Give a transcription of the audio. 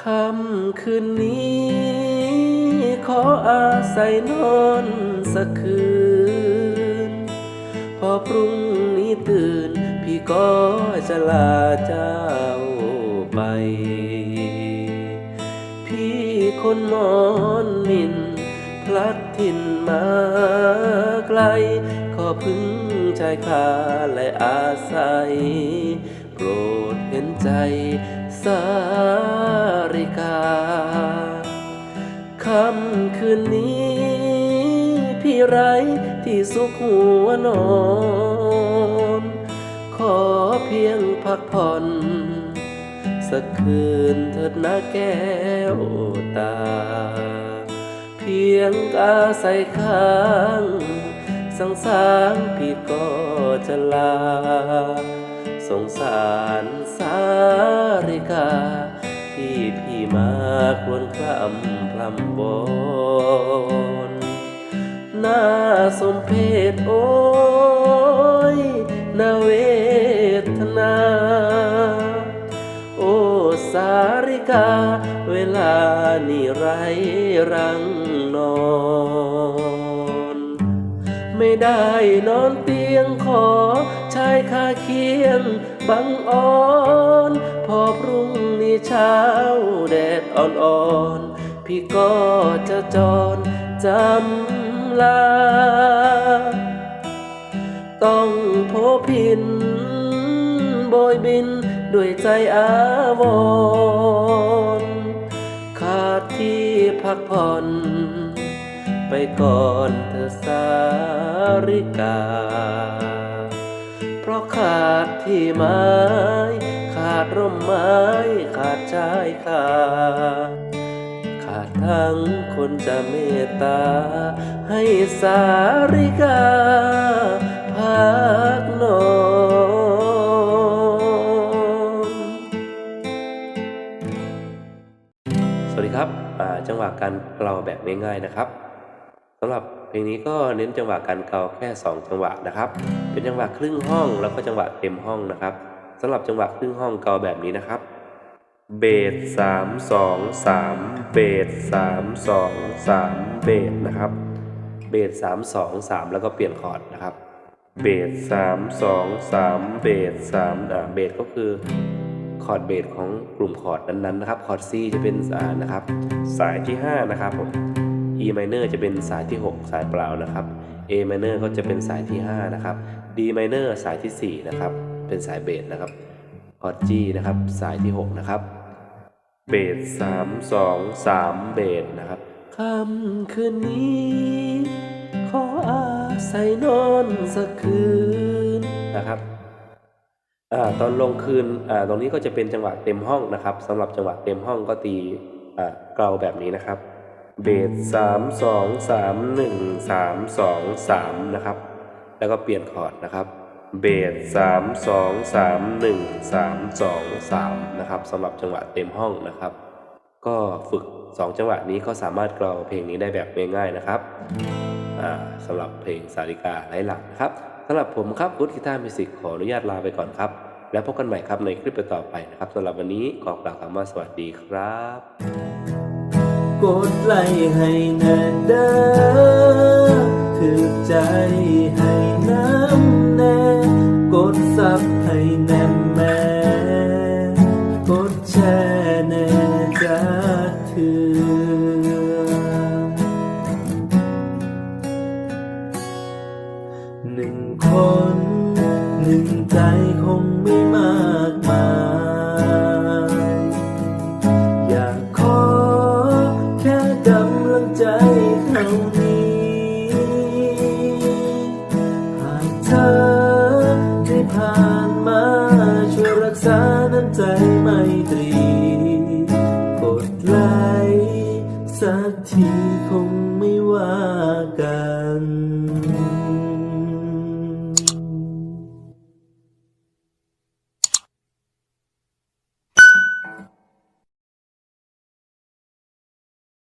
ค่ำคืนนี้ ขออาศัยนอนสักคืน พอพรุ่งนี้ตื่น พี่ก็จะลาเจ้าไป พี่คนมอนมิน พลัดถิ่นมาไกล ขอพึ่งชายคาและอาศัย รดเห็นใจสาริกาค่ำคืนนี้ พี่ไรที่สุขหัวนอน ขอเพียงพักผ่อนสักคืนเถิดนะแก้วตา เพียงอาศัยข้างสังสารพี่ก็จะลา สงสารสาริกา ที่พี่มาควรคลำพลำบนหน่าสมเพชโอ้ยนาเวทนา โอ้สาริกา เวลานี่ไรรังนอนไม่ได้นอนเตียงขอชายคาเคียง บังอ่อน พอพรุ่งนี้เช้าแดดอ่อนๆ พี่ก็จะจรจำลา ต้องโพพินโบยบินด้วยใจอาวรขาดที่พักผ่อนไปก่อนเธอสาริกา เพราะขาดที่ไม้ขาดร่มไม้ขาดชายคาขาดทั้งคนจะเมตตา ให้สาริกาพักนอนสวัสดีครับจังหวะการเกลาแบบง่ายๆนะครับำหรับเพลงนี้ก็เน้นจังหวะการเกาแค่ 2 จังหวะนะครับ เป็นจังหวะครึ่งห้องแล้วก็จังหวะเต็มห้องนะครับสำหรับจังหวะครึ่งห้องเกาแบบนี้นะครับเบสสามสองสามเบสสามสองสามเบสนะครับ เบสสามสองสามแล้วก็เปลี่ยนคอร์ดนะครับเบสสามสองสามเบสสามอ่าเบสก็คือคอร์ดเบสของกลุ่มคอร์ดนั้นๆนะครับคอร์ด C จะเป็นอ่านะครับ สายที่ 5 นะครับผม minor จะเป็นสายที่ 6 สายเปล่านะครับ A minor ก็จะเป็นสายที่ 5 นะครับ D minor สายที่ 4 นะครับ เป็นสายเบสนะครับคอร์ด G นะครับ สายที่ 6 นะครับ เบสสามสองสามเบสนะครับคำคืนนี้ ขออาศัยนอนสักคืนนะครับอตอนลงคืนตรงนี้ก็จะเป็นจังหวะเต็มห้องนะครับสำหรับจังหวะเต็มห้องก็ตีเกลาแบบนี้นะครับ เบสสามสองสามหนึ่งสามสองสามนะครับ แล้วก็เปลี่ยนคอร์ดนะครับเบสสามสองสามหนึ่งสามสองสามนะครับสำหรับจังหวะเต็มห้องนะครับ ก็ฝึก 2 จังหวะนี้ก็สามารถกลาเพลงนี้ได้แบบง่ายๆนะครับสำหรับเพลงสาริกาไร้หลังนะครับสำหรับผมครับพุทธกีตาร์มิสิกขออนุญาตลาไปก่อนครับ แล้วพบกันใหม่ครับในคลิปต่อไปนะครับสำหรับวันนี้ขอกล่าวคำว่าสวัสดีครับ กดไลค์ให้แน่เด้อถือใจให้ ไม่